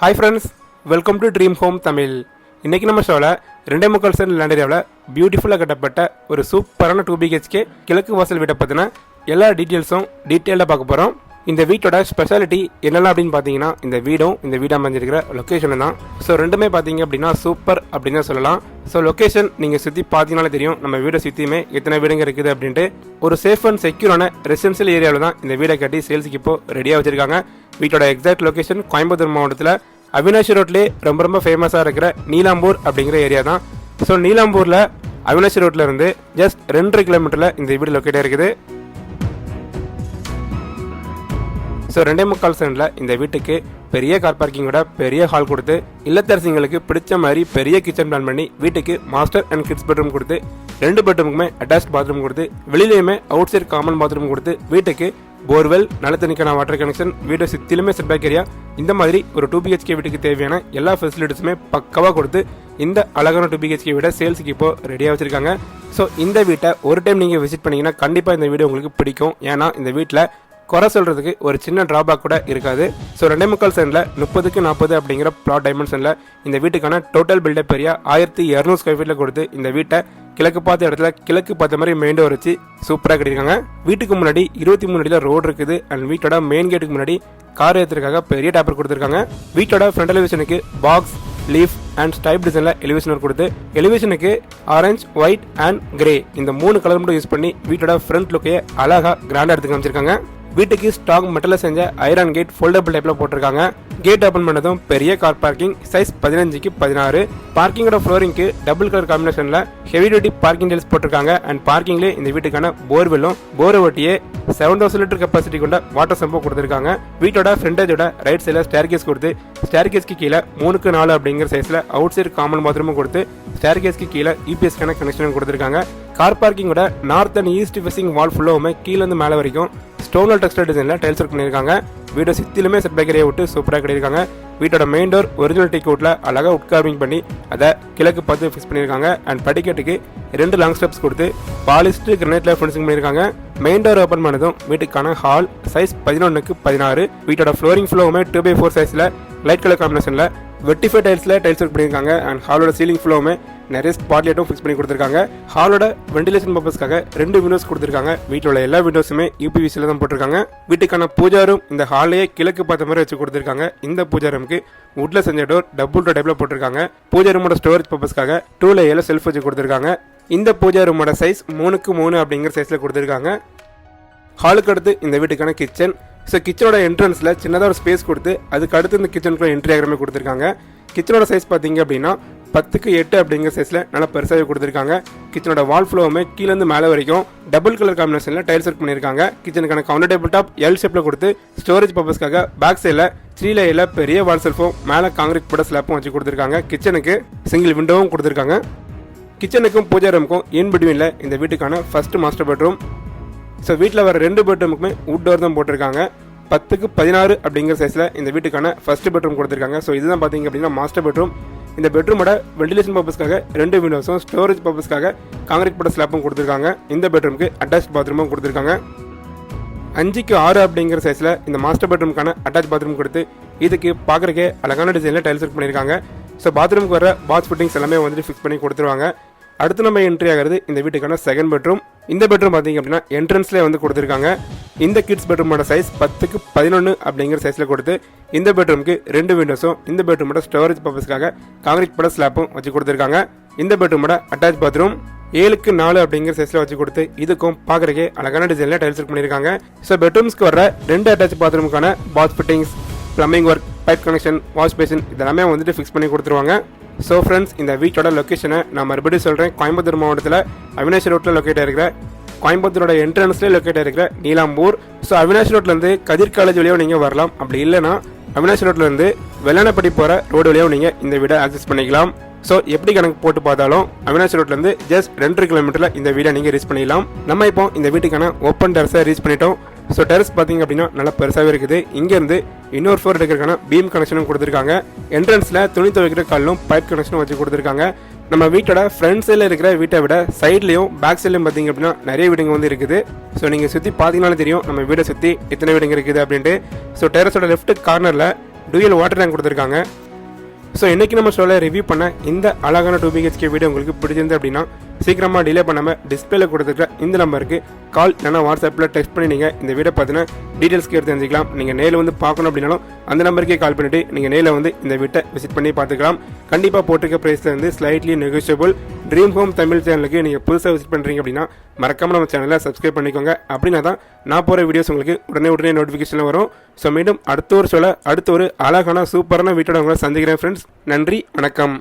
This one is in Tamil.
Hi friends welcome to dream home Tamil இன்றைக்கி நம்ம ஷோவில் ரெண்டே முக்கால் சென்ட் லேண்ட் ஏரியாவில் பியூட்டிஃபுல்லாக கட்டப்பட்ட ஒரு சூப்பரான டூ பிஹெச்கே கிழக்கு வாசல் வீட்டை பற்றின எல்லா டீட்டெயில்ஸும் டீட்டெயிலாக பார்க்க போகிறோம் இந்த வீட்டோட ஸ்பெஷாலிட்டி என்னெல்லாம் அப்படின்னு பார்த்தீங்கன்னா இந்த வீடும் இந்த வீடு அமைஞ்சிருக்கிற லொக்கேஷன் தான். ஸோ ரெண்டுமே பார்த்தீங்க அப்படின்னா சூப்பர் அப்படின்னு தான் சொல்லலாம். ஸோ லொக்கேஷன் நீங்கள் சுற்றி பார்த்தீங்கனாலே தெரியும். நம்ம வீடை சுற்றியுமே எத்தனை வீடுங்க இருக்குது அப்படின்ட்டு. ஒரு சேஃப் அண்ட் செக்யூரான ரெசிடென்ஷியல் ஏரியாவில் தான் இந்த வீடை கட்டி சேல்ஸுக்கு இப்போ ரெடியாக வச்சுருக்காங்க. வீட்டோட எக்ஸாக்ட் லொக்கேஷன் கோயம்புத்தூர் மாவட்டத்தில் அவினாஷி ரோட்லேயே ரொம்ப ரொம்ப ஃபேமஸாக இருக்கிற நீலாம்பூர் அப்படிங்கிற ஏரியா தான். ஸோ நீலாம்பூரில் அவினாஷி ரோட்ல இருந்து ஜஸ்ட் ரெண்டரை கிலோமீட்டரில் இந்த வீடு லொக்கேட்டாக இருக்குது ஸோ ரெண்டே முக்கால் சென்டில் இந்த வீட்டுக்கு பெரிய கார் பார்க்கிங்கோட பெரிய ஹால் கொடுத்து இல்லத்தரசிங்களுக்கு பிடிச்ச மாதிரி பெரிய கிச்சன் பிளான் பண்ணி வீட்டுக்கு மாஸ்டர் அண்ட் கிட்ஸ் பெட்ரூம் கொடுத்து ரெண்டு பெட்ரூமுக்குமே அட்டாச் பாத்ரூம் கொடுத்து வெளியிலையுமே அவுட் சைட் காமன் பாத்ரூம் கொடுத்து வீட்டுக்கு போர்வெல் நலத்தணிக்கான வாட்டர் கனெக்ஷன் வீட்டை சுற்றிலுமே செட்பேக் ஏரியா இந்த மாதிரி ஒரு டூ பிஹெச்கே வீட்டுக்கு தேவையான எல்லா ஃபெசிலிட்டிஸுமே பக்கவாக கொடுத்து இந்த அழகான டூ பிஹெச்கே வீட சேல்ஸுக்கு இப்போ ரெடியாக வச்சுருக்காங்க. ஸோ இந்த வீட்டை ஒரு டைம் நீங்கள் விசிட் பண்ணிங்கன்னா கண்டிப்பாக இந்த வீடு உங்களுக்கு பிடிக்கும். ஏன்னா இந்த வீட்டில் குறை சொல்கிறதுக்கு ஒரு சின்ன ட்ராபேக் கூட இருக்காது. ஸோ ரெண்டே முக்கால் சென்டில் முப்பதுக்கு நாற்பது அப்படிங்கிற ப்ளாட் டைமென்ஷனில் இந்த வீட்டுக்கான டோட்டல் பில்டப் பெரிய ஆயிரத்தி இரநூறு ஸ்கொயர் ஃபீட்டில் கொடுத்து இந்த வீட்டை கிழக்கு பார்த்த இடத்துல கிழக்கு பார்த்த மாதிரி மெயின் டோர் வச்சு சூப்பராக கட்டியிருக்காங்க. வீட்டுக்கு முன்னாடி இருபத்தி மூணு அடியில் ரோடு இருக்குது. அண்ட் வீட்டோட மெயின் கேட்டுக்கு முன்னாடி கார் ஏற்றுறதுக்காக பெரிய டேப்பர் கொடுத்துருக்காங்க. வீட்டோட ஃப்ரண்ட் எலிவேஷனுக்கு பாக்ஸ் லீஃப் அண்ட் ஸ்டைப் டிசைனில் எலிவேஷனர் கொடுத்து எலிவேஷனுக்கு ஆரஞ்சு ஒயிட் அண்ட் கிரே இந்த மூணு கலர் மட்டும் யூஸ் பண்ணி வீட்டோட ஃப்ரண்ட் லுக்கையே அழகாக கிராண்டாக எடுத்து காமிச்சிருக்காங்க. வீட்டுக்கு ஸ்டாக் மெட்டலில் செஞ்ச ஐரன் கேட் ஃபோல்டபிள் டைப்பில் போட்டிருக்காங்க. கேட் ஓப்பன் பண்ணதும் பெரிய கார் பார்க்கிங் சைஸ் பதினஞ்சுக்கு பதினாறு. பார்க்கிங்கோட ஃப்ளோரிங்க்கு டபுள் கலர் காம்பினேஷனில் ஹெவி டியூட்டி பார்க்கிங் டெல்ஸ் போட்டிருக்காங்க. அண்ட் பார்க்கிங்லேயே இந்த வீட்டுக்கான போர்வெல்லும் போரை ஒட்டியே செவன் தௌசண்ட் லிட்டர் கெப்பாசிட்டி கொண்ட வாட்டர் சம்பவம் கொடுத்துருக்காங்க. வீட்டோட ஃப்ரண்டேஜோட ரைட் சைடில் ஸ்டேர்கேஸ் கொடுத்து ஸ்டேர்கேஸ்க்கு கீழே மூணுக்கு நாலு அப்படிங்கிற சைஸில் அவுட் சைடு காமன் பாத்ரூமும் கொடுத்து ஸ்டேர்கேஸ்க்கு கீழே யூபிஎஸ்க்கான கனெக்ஷனும் கொடுத்துருக்காங்க. Car பார்க்கிங்கோட north and east facing wall ஃபுல்லாவுமே கீழேருந்து மேலே வரைக்கும் ஸ்டோனல் டெக்ஸ்டர் டிசைனில் டைல்ஸ் ஒர்க் பண்ணியிருக்காங்க. வீடை சுற்றிலுமே செட் பேக்கரியை விட்டு சூப்பராக கட்டியிருக்காங்க. வீட்டோட மெயின் டோர் ஒரிஜினல் டீ கோட்டில் அழகாக உட்கார்விங் பண்ணி அதை கிழக்கு பார்த்து ஃபிக்ஸ் பண்ணியிருக்காங்க. அண்ட் படிக்கட்டுக்கு ரெண்டு லாங் ஸ்டெப்ஸ் கொடுத்து பாலிஸ்ட் கிரனைட்டில் ஃபினிஷிங் பண்ணியிருக்காங்க. மெயின் டோர் ஓப்பன் பண்ணதும் வீட்டுக்கான ஹால் சைஸ் பதினொன்றுக்கு பதினாறு. வீட்டோட ஃப்ளோரிங் ஃப்ளோவுமே டூ பை ஃபோர் சைஸில் லைட் கலர் காம்பினேஷனில் வெட்டிஃபை டைல்ஸில் டைல்ஸ் ஒர்க் பண்ணியிருக்காங்க. அண்ட் ஹாலோட சீலிங் ஃப்ளோவுமே நிறைய ஸ்பாட் லைட்டும் ஃபிக்ஸ் பண்ணி கொடுத்துருக்காங்க. ஹாலோட வெண்டிலேஷன் பர்பஸ்க்காக ரெண்டு விண்டோஸ் கொடுத்துருக்காங்க. வீட்டில் உள்ள எல்லா விண்டோஸுமே யூபிவிசியில் தான் போட்டிருக்காங்க. வீட்டுக்கான பூஜா ரூம் இந்த ஹாலையே கிழக்கு பார்த்த மாதிரி வச்சு கொடுத்துருக்காங்க. இந்த பூஜா ரூமுக்கு உட்ல செஞ்ச டோர் டபுள் டோர் டைப்பில் போட்டிருக்காங்க. பூஜா ரூமோட ஸ்டோரேஜ் பர்பஸ்க்காக டூ லேயரில் செல்ஃப் வச்சு கொடுத்துருக்காங்க. இந்த பூஜா ரூமோட சைஸ் மூணுக்கு மூணு அப்படிங்கிற சைஸில் கொடுத்துருக்காங்க. ஹாலுக்கு அடுத்து இந்த வீட்டுக்கான கிச்சன் ஸோ கிச்சனோட என்ட்ரன்ஸில் சின்னதாக ஒரு ஸ்பேஸ் கொடுத்து அதுக்கு அடுத்து இந்த கிச்சனுக்குள்ள என்ட்ரி ஆகிற மாதிரி கொடுத்துருக்காங்க. கிச்சனோட சைஸ் பார்த்தீங்க அப்படின்னா பத்துக்கு எட்டு அப்படிங்கிற சைஸில் நல்லா பெருசாகவே கொடுத்துருக்காங்க. கிச்சனோட வால் ஃப்ளோவுமே கீழேருந்து மேலே வரைக்கும் டபுள் கலர் காம்பினேஷனில் டைல்ஸ் ஒர்க் பண்ணியிருக்காங்க. கிச்சனுக்கான கவுண்டர் டேபிள் டாப் எல் ஷேப்பில் கொடுத்து ஸ்டோரேஜ் பர்பஸ்க்காக பேக் சைடில் த்ரீ லேயரில் பெரிய வால் செல்ஃபும் மேலே காங்கிரீட் போட ஸ்லாப்பும் வச்சு கொடுத்துருக்காங்க. கிச்சனுக்கு சிங்கிள் விண்டோவும் கொடுத்துருக்காங்க. கிச்சனுக்கும் பூஜா ரூமுக்கும் இன் பிட்வீனில் இந்த வீட்டுக்கான ஃபர்ஸ்ட் மாஸ்டர் பெட்ரூம் ஸோ வீட்டில் வர ரெண்டு பெட்ரூமுக்குமே உட் டோர் தான் போட்டிருக்காங்க. பத்துக்கு பதினாறு அப்படிங்கிற சைஸில் இந்த வீட்டுக்கான ஃபர்ஸ்ட் பெட்ரூம் கொடுத்துருக்காங்க. ஸோ இதுதான் பார்த்தீங்க அப்படின்னா மாஸ்டர் பெட்ரூம் இந்த பெட்ரூமோட வெண்டிலேஷன் பர்பஸ்க்காக ரெண்டு விண்டோஸும் ஸ்டோரேஜ் பர்பஸ்க்காக காங்கிரீட் போட்ட ஸ்லாப்பும் கொடுத்துருக்காங்க. இந்த பெட்ரூமுக்கு அட்டாச் பாத்ரூமும் கொடுத்துருக்காங்க. அஞ்சுக்கு ஆறு அப்படிங்கிற சைஸில் இந்த மாஸ்டர் பெட்ரூமுக்கான அட்டாச் பாத்ரூம் கொடுத்து இதுக்கு பார்க்குறக்கே அழகான டிசைனில் டைல்ஸ் ஒர்க் பண்ணியிருக்காங்க. ஸோ பாத்ரூமுக்கு வர பாத் ஃபிட்டிங்ஸ் எல்லாமே வந்துட்டு ஃபிக்ஸ் பண்ணி கொடுத்துருவாங்க. அடுத்து நம்ம என்ட்ரி ஆகிறது இந்த வீட்டுக்கான செகண்ட் பெட்ரூம் இந்த பெட்ரூம் பார்த்தீங்க அப்படின்னா என்ட்ரன்ஸ்லேயே வந்து கொடுத்துருக்காங்க. இந்த கிட்ஸ் பெட்ரூமோட சைஸ் பத்துக்கு பதினொன்று அப்படிங்கிற சைஸில் கொடுத்து இந்த பெட்ரூமுக்கு ரெண்டு விண்டோஸும் இந்த பெட்ரூமோட ஸ்டோரேஜ் பர்பஸ்க்காக காங்கிரீட் பட ஸ்லாப்பும் வச்சு கொடுத்துருக்காங்க. இந்த பெட்ரூமோட அட்டாச் பாத்ரூம் ஏழுக்கு நாலு அப்படிங்கிற சைஸில் வச்சு கொடுத்து இதுக்கும் பார்க்குறக்கே அழகான டிசைனில் டைல்ஸ் பண்ணியிருக்காங்க. ஸோ பெட்ரூம்ஸ்க்கு வர ரெண்டு attach பாத்ரூமுக்கான bath fittings plumbing work pipe connection wash basin இதெல்லாமே வந்துட்டு ஃபிக்ஸ் பண்ணி கொடுத்துருவாங்க. ஸோ ஃப்ரெண்ட்ஸ் இந்த வீட்டோட லொக்கேஷனை நான் மறுபடியும் சொல்கிறேன் கோயம்புத்தூர் மாவட்டத்தில் அவினாஷ் ரோட்டில் லொக்கேட் இருக்கிற கோயம்புத்தூரோட என்ட்ரன்ஸ்லேயே லொக்கேட் இருக்கிற நீலாம்பூர். ஸோ அவினாஷ் ரோட்லேருந்து கதிர் காலேஜ் வழியாக நீங்கள் வரலாம். அப்படி இல்லைன்னா அவினாஷ் ரோட்லேருந்து வெள்ளனப்படி போகிற ரோடு வழியாக நீங்கள் இந்த வீடை ஆக்சஸ் பண்ணிக்கலாம். ஸோ எப்படி கணக்கு போட்டு பார்த்தாலும் அவினாஷ் ரோட்லேருந்து ஜஸ்ட் ரெண்டரை கிலோமீட்டரில் இந்த வீடை நீங்கள் ரீச் பண்ணிக்கலாம் நம்ம இப்போ இந்த வீட்டுக்கான ஓப்பன் டெரஸை ரீச் பண்ணிட்டோம். ஸோ டெரஸ் பார்த்தீங்க அப்படின்னா நல்லா பெருசாகவே இருக்குது. இங்கேருந்து இன்னொரு ஃபோர் எடுக்கிறதுக்கான பீம் கனெக்ஷனும் கொடுத்துருக்காங்க. என்ட்ரன்ஸில் துணி துவைக்கிற கல்லும் பைப் கனெக்ஷனும் வச்சு கொடுத்துருக்காங்க. நம்ம வீட்டோட ஃப்ரண்ட் சைடில் இருக்கிற வீட்டை விட சைட்லேயும் பேக் சைட்லையும் பார்த்தீங்க அப்படின்னா நிறைய வீடுங்க வந்து இருக்குது. ஸோ நீங்கள் சுற்றி பார்த்தீங்கனாலே தெரியும் நம்ம வீடை சுற்றி எத்தனை வீடுங்க இருக்குது அப்படின்ட்டு. ஸோ டெரஸோட லெஃப்ட் கார்னரில் டூயல் வாட்டர் டேங்க் கொடுத்துருக்காங்க. ஸோ இன்றைக்கி நம்ம சொல்ல ரிவ்யூ பண்ண இந்த அழகான டூ பிஹெச்கே வீடு உங்களுக்கு பிடிச்சிருந்து அப்படின்னா சீக்கிரமாக டிலே பண்ணாமல் டிஸ்பிளேல கொடுத்துருக்க இந்த நம்பருக்கு கால் இல்லைனா வாட்ஸ்அப்பில் டெக்ஸ்ட் பண்ணி நீங்கள் இந்த வீடியோ பார்த்தீங்கன்னா டீட்டெயில்ஸ் கேட்டு தெரிஞ்சுக்கலாம். நீங்கள் நேரில் வந்து பார்க்கணும் அப்படின்னாலும் அந்த நம்பருக்கே கால் பண்ணிவிட்டு நீங்கள் நேரில் வந்து இந்த வீட்டை விசிட் பண்ணி பார்த்துக்கலாம். கண்டிப்பாக போட்டிருக்க ப்ரைஸில் வந்து slightly negotiable dream home Tamil சேனலுக்கு நீங்கள் புதுசாக விசிட் பண்ணுறீங்க அப்படின்னா மறக்காமல் நம்ம சேனலை சப்ஸ்கிரைப் பண்ணிக்கோங்க. அப்படின்னா தான் நான் போகிற வீடியோஸ் உங்களுக்கு உடனே உடனே நோட்டிஃபிகேஷன் வரும். ஸோ மீண்டும் அடுத்த ஒரு சொல்ல அடுத்த ஒரு அழகான சூப்பரான வீட்டோட உங்களை சந்திக்கிறேன் ஃப்ரெண்ட்ஸ் நன்றி வணக்கம்.